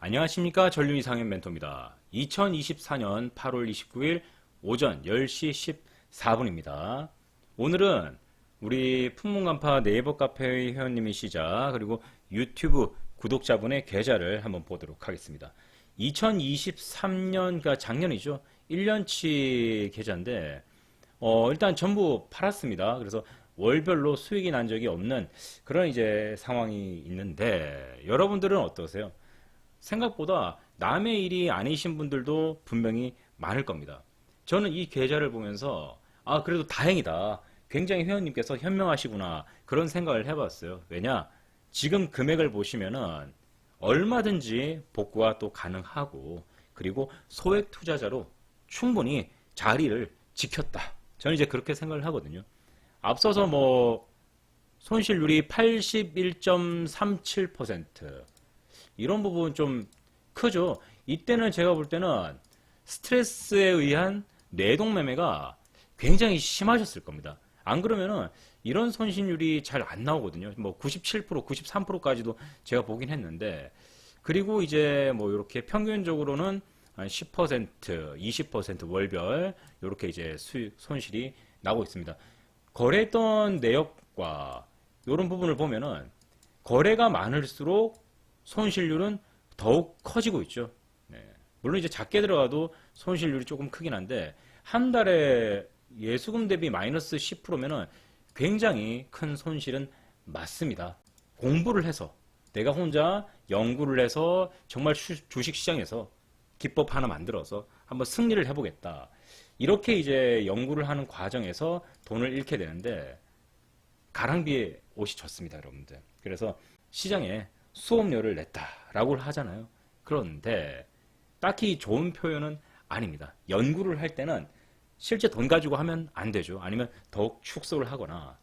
안녕하십니까 전륜 이 상현 멘토입니다. 2024년 8월 29일 오전 10시 14분입니다. 오늘은 우리 풍문간파 네이버 카페의 회원님이시자 그리고 유튜브 구독자분의 계좌를 한번 보도록 하겠습니다. 2023년, 그 작년이죠. 1년치 계좌인데 어, 일단 전부 팔았습니다. 그래서 월별로 수익이 난 적이 없는 그런 이제 상황이 있는데 여러분들은 어떠세요? 생각보다 남의 일이 아니신 분들도 분명히 많을 겁니다. 저는 이 계좌를 보면서 아 그래도 다행이다. 굉장히 회원님께서 현명하시구나 그런 생각을 해봤어요. 왜냐 지금 금액을 보시면은 얼마든지 복구가 또 가능하고 그리고 소액 투자자로 충분히 자리를 지켰다. 저는 이제 그렇게 생각을 하거든요. 앞서서 뭐 손실률이 81.37% 이런 부분 좀 크죠. 이때는 제가 볼 때는 스트레스에 의한 뇌동 매매가 굉장히 심하셨을 겁니다. 안 그러면은 이런 손실률이 잘 안 나오거든요. 뭐 97%, 93%까지도 제가 보긴 했는데 그리고 이제 뭐 이렇게 평균적으로는 한 10%, 20% 월별 이렇게 이제 수익 손실이 나고 있습니다. 거래했던 내역과 이런 부분을 보면은 거래가 많을수록 손실률은 더욱 커지고 있죠. 네. 물론 이제 작게 들어가도 손실률이 조금 크긴 한데 한 달에 예수금 대비 마이너스 10%면은 굉장히 큰 손실은 맞습니다. 공부를 해서 내가 혼자 연구를 해서 정말 주식 시장에서 기법 하나 만들어서 한번 승리를 해보겠다. 이렇게 이제 연구를 하는 과정에서 돈을 잃게 되는데 가랑비에 옷이 졌습니다, 여러분들. 그래서 시장에 수업료를 냈다라고 하잖아요. 그런데 딱히 좋은 표현은 아닙니다. 연구를 할 때는 실제 돈 가지고 하면 안 되죠. 아니면 더욱 축소를 하거나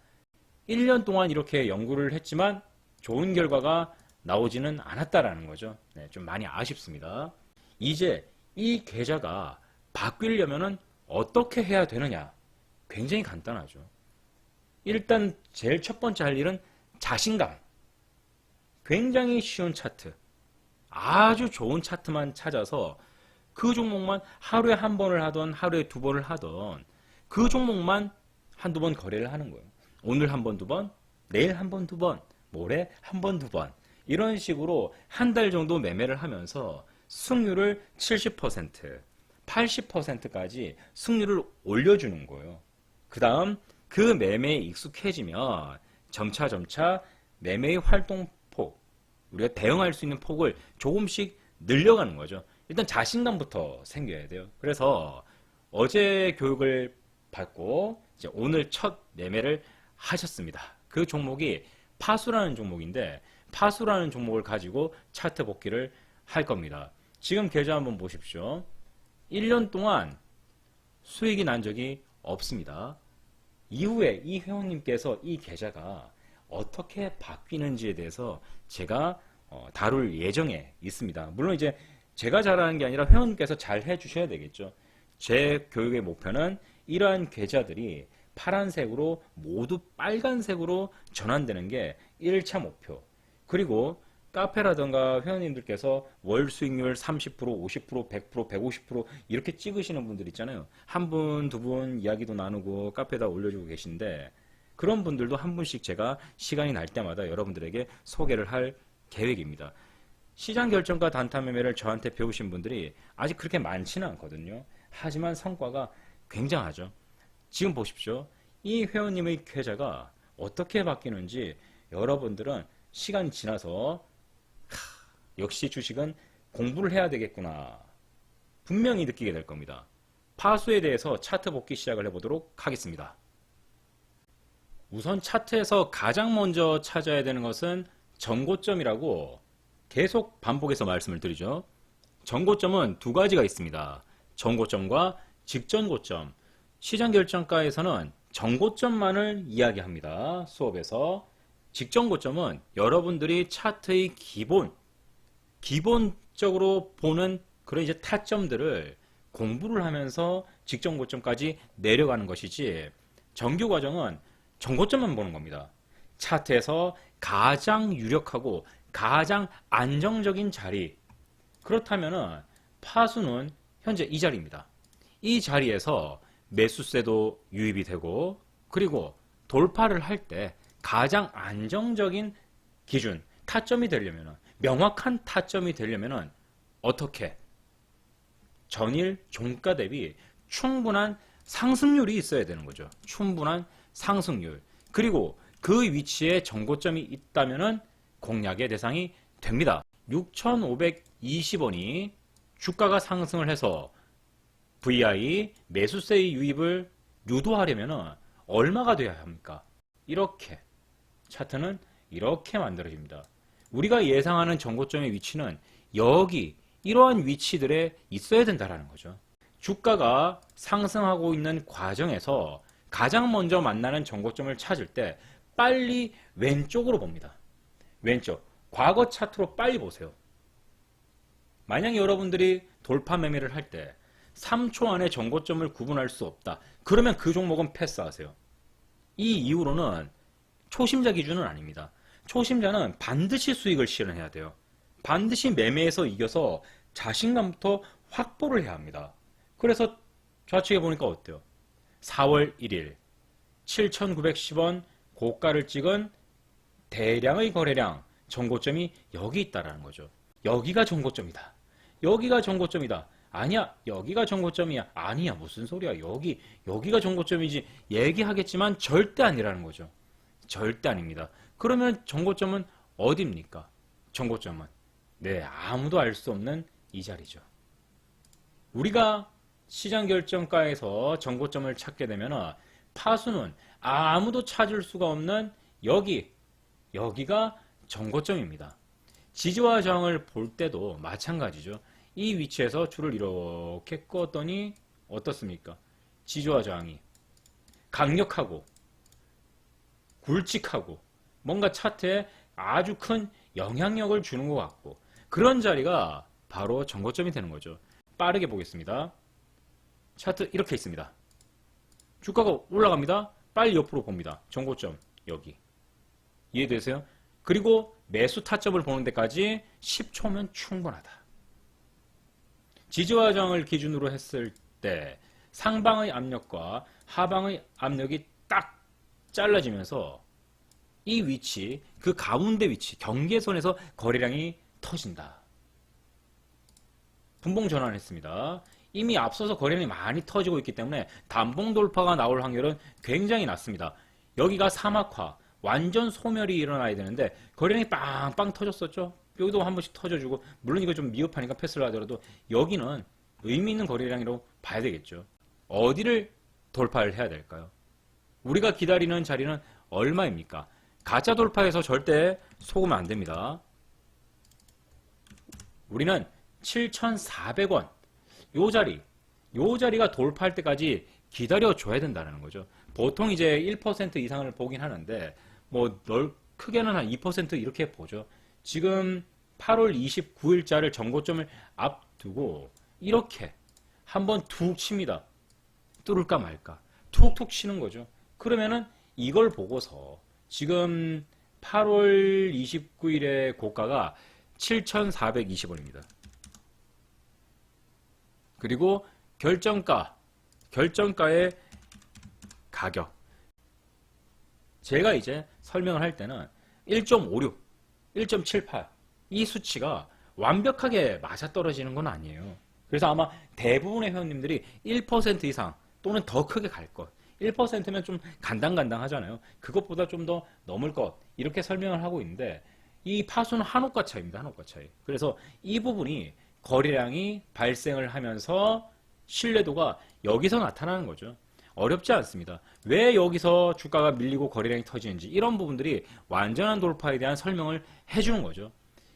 1년 동안 이렇게 연구를 했지만 좋은 결과가 나오지는 않았다라는 거죠. 네, 좀 많이 아쉽습니다. 이제 이 계좌가 바뀌려면은 어떻게 해야 되느냐? 굉장히 간단하죠. 일단 제일 첫 번째 할 일은 자신감. 굉장히 쉬운 차트. 아주 좋은 차트만 찾아서 그 종목만 하루에 한 번을 하던 하루에 두 번을 하던 그 종목만 한두 번 거래를 하는 거예요. 오늘 한 번, 두 번, 내일 한 번, 두 번, 모레 한 번, 두 번. 이런 식으로 한 달 정도 매매를 하면서 승률을 70%, 80%까지 승률을 올려주는 거예요. 그 다음 그 매매에 익숙해지면 점차 점차 매매의 활동폭, 우리가 대응할 수 있는 폭을 조금씩 늘려가는 거죠. 일단 자신감부터 생겨야 돼요. 그래서 어제 교육을 받고 이제 오늘 첫 매매를 하셨습니다. 그 종목이 파수라는 종목인데 파수라는 종목을 가지고 차트 복귀를 할 겁니다. 지금 계좌 한번 보십시오. 1년 동안 수익이 난 적이 없습니다. 이후에 이 회원님께서 이 계좌가 어떻게 바뀌는지에 대해서 제가 어, 다룰 예정에 있습니다. 물론 이제 제가 잘하는 게 아니라 회원님께서 잘 해주셔야 되겠죠. 제 교육의 목표는 이러한 계좌들이 파란색으로 모두 빨간색으로 전환되는 게 1차 목표. 그리고 카페라던가 회원님들께서 월 수익률 30%, 50%, 100%, 150% 이렇게 찍으시는 분들 있잖아요. 한 분, 두 분 이야기도 나누고 카페에다 올려주고 계신데 그런 분들도 한 분씩 제가 시간이 날 때마다 여러분들에게 소개를 할 계획입니다. 시장 결정과 단타 매매를 저한테 배우신 분들이 아직 그렇게 많지는 않거든요. 하지만 성과가 굉장하죠. 지금 보십시오. 이 회원님의 계좌가 어떻게 바뀌는지 여러분들은 시간이 지나서 하, 역시 주식은 공부를 해야 되겠구나. 분명히 느끼게 될 겁니다. 파수에 대해서 차트 복귀 시작을 해보도록 하겠습니다. 우선 차트에서 가장 먼저 찾아야 되는 것은 전고점이라고 계속 반복해서 말씀을 드리죠. 전고점은 두 가지가 있습니다. 전고점과 직전고점. 시장 결정가에서는 전고점만을 이야기합니다. 수업에서. 직전고점은 여러분들이 차트의 기본, 기본적으로 보는 그런 이제 타점들을 공부를 하면서 직전고점까지 내려가는 것이지 정규 과정은 전고점만 보는 겁니다. 차트에서 가장 유력하고 가장 안정적인 자리 그렇다면은 파수는 현재 이 자리입니다. 이 자리에서 매수세도 유입이 되고 그리고 돌파를 할 때 가장 안정적인 기준 타점이 되려면은 명확한 타점이 되려면은 어떻게 전일 종가 대비 충분한 상승률이 있어야 되는 거죠. 충분한 상승률. 그리고 그 위치에 정고점이 있다면은 공략의 대상이 됩니다. 6,520원이 주가가 상승을 해서 VI 매수세의 유입을 유도하려면은 얼마가 돼야 합니까? 이렇게 차트는 이렇게 만들어집니다. 우리가 예상하는 정고점의 위치는 여기 이러한 위치들에 있어야 된다라는 거죠. 주가가 상승하고 있는 과정에서 가장 먼저 만나는 정고점을 찾을 때 빨리 왼쪽으로 봅니다. 왼쪽. 과거 차트로 빨리 보세요. 만약 여러분들이 돌파 매매를 할 때 3초 안에 정고점을 구분할 수 없다. 그러면 그 종목은 패스하세요. 이 이후로는 초심자 기준은 아닙니다. 초심자는 반드시 수익을 실현해야 돼요. 반드시 매매에서 이겨서 자신감부터 확보를 해야 합니다. 그래서 좌측에 보니까 어때요? 4월 1일 7,910원 고가를 찍은 대량의 거래량 정고점이 여기 있다라는 거죠. 여기가 정고점이다. 여기가 정고점이다. 아니야, 여기가 정고점이야. 아니야, 무슨 소리야. 여기, 여기가 정고점이지. 얘기하겠지만 절대 아니라는 거죠. 절대 아닙니다. 그러면 정고점은 어디입니까? 정고점은. 네, 아무도 알 수 없는 이 자리죠. 우리가 시장 결정가에서 정고점을 찾게 되면 파수는 아무도 찾을 수가 없는 여기, 여기가 정고점입니다. 지지와 저항을 볼 때도 마찬가지죠. 이 위치에서 줄을 이렇게 껐더니 어떻습니까? 지지와 저항이 강력하고 굵직하고 뭔가 차트에 아주 큰 영향력을 주는 것 같고 그런 자리가 바로 정고점이 되는 거죠. 빠르게 보겠습니다. 차트 이렇게 있습니다. 주가가 올라갑니다. 빨리 옆으로 봅니다. 정고점 여기 이해되세요? 그리고 매수 타점을 보는 데까지 10초면 충분하다. 지지와 저항을 기준으로 했을 때 상방의 압력과 하방의 압력이 딱 잘라지면서 이 위치, 그 가운데 위치, 경계선에서 거래량이 터진다. 분봉 전환했습니다. 이미 앞서서 거래량이 많이 터지고 있기 때문에 단봉 돌파가 나올 확률은 굉장히 낮습니다. 여기가 사막화, 완전 소멸이 일어나야 되는데 거래량이 빵빵 터졌었죠. 여기도 한 번씩 터져주고 물론 이거 좀 미흡하니까 패스를 하더라도 여기는 의미 있는 거래량이라고 봐야 되겠죠. 어디를 돌파를 해야 될까요? 우리가 기다리는 자리는 얼마입니까? 가짜 돌파해서 절대 속으면 안 됩니다. 우리는 7,400원 요 자리 요 자리가 돌파할 때까지 기다려 줘야 된다는 거죠. 보통 이제 1% 이상을 보긴 하는데 뭐 넓 크게는 한 2% 이렇게 보죠. 지금 8월 29일자를 정고점을 앞두고 이렇게 한번 툭 칩니다. 뚫을까 말까. 툭툭 치는 거죠. 그러면은 이걸 보고서 지금 8월 29일의 고가가 7,420원입니다. 그리고 결정가, 결정가의 가격. 제가 이제 설명을 할 때는 1.56, 1.78, 이 수치가 완벽하게 맞아떨어지는 건 아니에요. 그래서 아마 대부분의 회원님들이 1% 이상 또는 더 크게 갈 것. 1%면 좀 간당간당 하잖아요. 그것보다 좀 더 넘을 것. 이렇게 설명을 하고 있는데 이 파수는 한옥과 차이입니다. 한옥과 차이. 그래서 이 부분이 거래량이 발생을 하면서 신뢰도가 여기서 나타나는 거죠. 어렵지 않습니다. 왜 여기서 주가가 밀리고 거래량이 터지는지 이런 부분들이 완전한 돌파에 대한 설명을 해주는 거죠.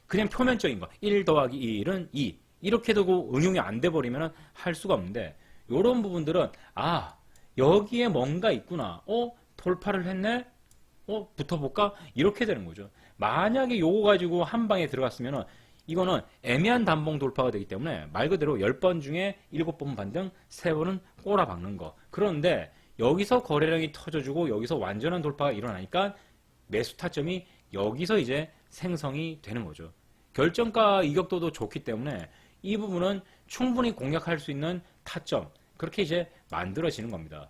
그냥 표면적인 거. 1 더하기 1은 2. 이렇게 두고 응용이 안 돼 버리면 할 수가 없는데 이런 부분들은 아 여기에 뭔가 있구나. 어 돌파를 했네. 어 붙어볼까? 이렇게 되는 거죠. 만약에 요거 가지고 한 방에 들어갔으면은 이거는 애매한 단봉 돌파가 되기 때문에 말 그대로 10번 중에 7번 반등, 3번은 꼬라 박는 거. 그런데 여기서 거래량이 터져주고 여기서 완전한 돌파가 일어나니까 매수 타점이 여기서 이제 생성이 되는 거죠. 결정가 이격도도 좋기 때문에 이 부분은 충분히 공략할 수 있는 타점 그렇게 이제 만들어지는 겁니다.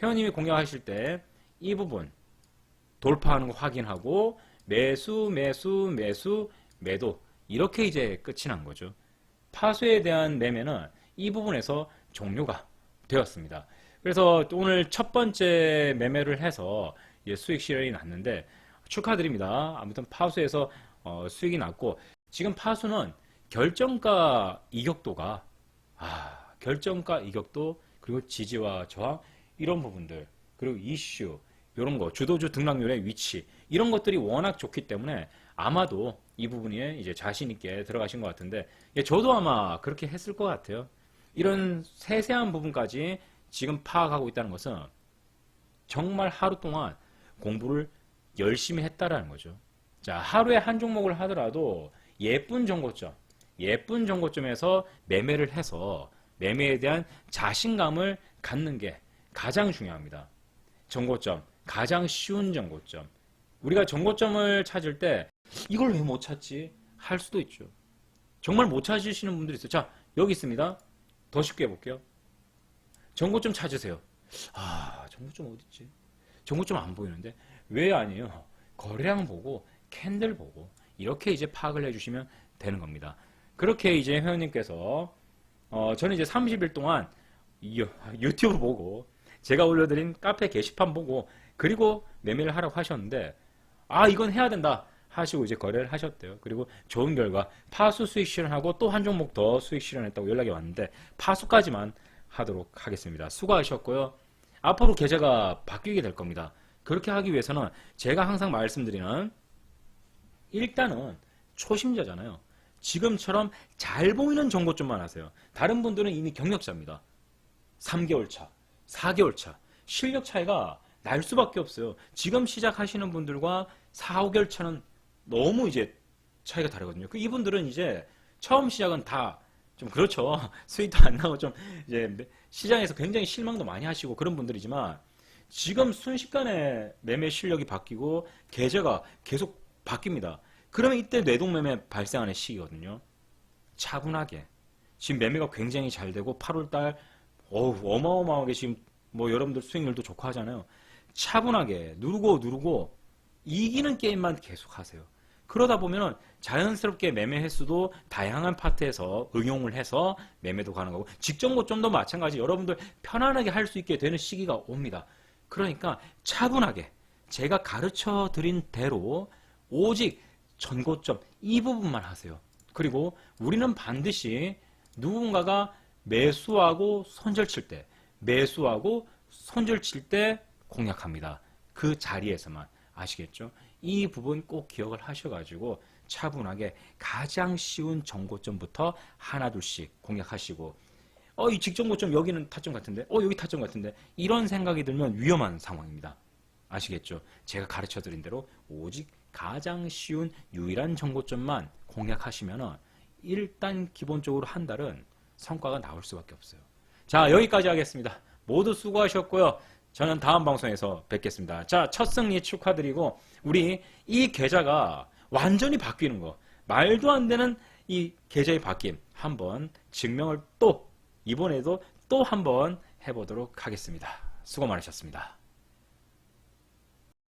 회원님이 공략하실 때 이 부분 돌파하는 거 확인하고 매수 매수 매수 매도 이렇게 이제 끝이 난 거죠. 파수에 대한 매매는 이 부분에서 종료가 되었습니다. 그래서 오늘 첫 번째 매매를 해서 이제 수익 실현이 났는데 축하드립니다. 아무튼 파수에서 어, 수익이 났고 지금 파수는 결정가 이격도가 아 결정가 이격도 그리고 지지와 저항 이런 부분들 그리고 이슈 이런 거 주도주 등락률의 위치 이런 것들이 워낙 좋기 때문에 아마도 이 부분에 이제 자신 있게 들어가신 것 같은데 예, 저도 아마 그렇게 했을 것 같아요. 이런 세세한 부분까지 지금 파악하고 있다는 것은 정말 하루 동안 공부를 열심히 했다라는 거죠. 자, 하루에 한 종목을 하더라도 예쁜 정고점, 예쁜 정고점에서 매매를 해서 매매에 대한 자신감을 갖는 게 가장 중요합니다. 정고점, 가장 쉬운 정고점. 우리가 정고점을 찾을 때 이걸 왜 못 찾지? 할 수도 있죠. 정말 못 찾으시는 분들이 있어요. 자, 여기 있습니다. 더 쉽게 해볼게요. 정고점 찾으세요. 아, 정고점 어딨지? 정고점 안 보이는데? 왜 아니에요? 거래량 보고, 캔들 보고, 이렇게 이제 파악을 해주시면 되는 겁니다. 그렇게 이제 회원님께서, 어, 저는 이제 30일 동안 유- 유튜브 보고, 제가 올려드린 카페 게시판 보고, 그리고 매매를 하라고 하셨는데, 아, 이건 해야 된다. 하시고 이제 거래를 하셨대요. 그리고 좋은 결과 파수 수익 실현하고 또 한 종목 더 수익 실현했다고 연락이 왔는데 파수까지만 하도록 하겠습니다. 수고하셨고요. 앞으로 계좌가 바뀌게 될 겁니다. 그렇게 하기 위해서는 제가 항상 말씀드리는 일단은 초심자잖아요. 지금처럼 잘 보이는 정보점만 하세요. 다른 분들은 이미 경력자입니다. 3개월 차, 4개월 차. 실력 차이가 날 수밖에 없어요. 지금 시작하시는 분들과 4, 5개월 차는 너무 이제 차이가 다르거든요. 그 이분들은 이제 처음 시작은 다 좀 그렇죠. 수익도 안 나고 좀 이제 시장에서 굉장히 실망도 많이 하시고 그런 분들이지만 지금 순식간에 매매 실력이 바뀌고 계좌가 계속 바뀝니다. 그러면 이때 뇌동매매 발생하는 시기거든요. 차분하게. 지금 매매가 굉장히 잘 되고 8월달 어우, 어마어마하게 지금 뭐 여러분들 수익률도 좋고 하잖아요. 차분하게 누르고 누르고 이기는 게임만 계속 하세요. 그러다 보면은 자연스럽게 매매 횟수도 다양한 파트에서 응용을 해서 매매도 가는 거고 직전 고점도 마찬가지 여러분들 편안하게 할 수 있게 되는 시기가 옵니다. 그러니까 차분하게 제가 가르쳐 드린 대로 오직 전고점 이 부분만 하세요. 그리고 우리는 반드시 누군가가 매수하고 손절 칠 때, 매수하고 손절 칠 때 공략합니다. 그 자리에서만 아시겠죠? 이 부분 꼭 기억을 하셔가지고 차분하게 가장 쉬운 정고점부터 하나둘씩 공략하시고 어, 이 직전 고점 여기는 타점 같은데, 어, 여기 타점 같은데, 이런 생각이 들면 위험한 상황입니다. 아시겠죠? 제가 가르쳐 드린 대로 오직 가장 쉬운 유일한 정고점만 공략하시면은 일단 기본적으로 한 달은 성과가 나올 수밖에 없어요. 자, 여기까지 하겠습니다. 모두 수고하셨고요. 저는 다음 방송에서 뵙겠습니다. 자, 첫 승리 축하드리고, 우리 이 계좌가 완전히 바뀌는 거, 말도 안 되는 이 계좌의 바뀜, 한번 증명을 또, 이번에도 또 한번 해보도록 하겠습니다. 수고 많으셨습니다.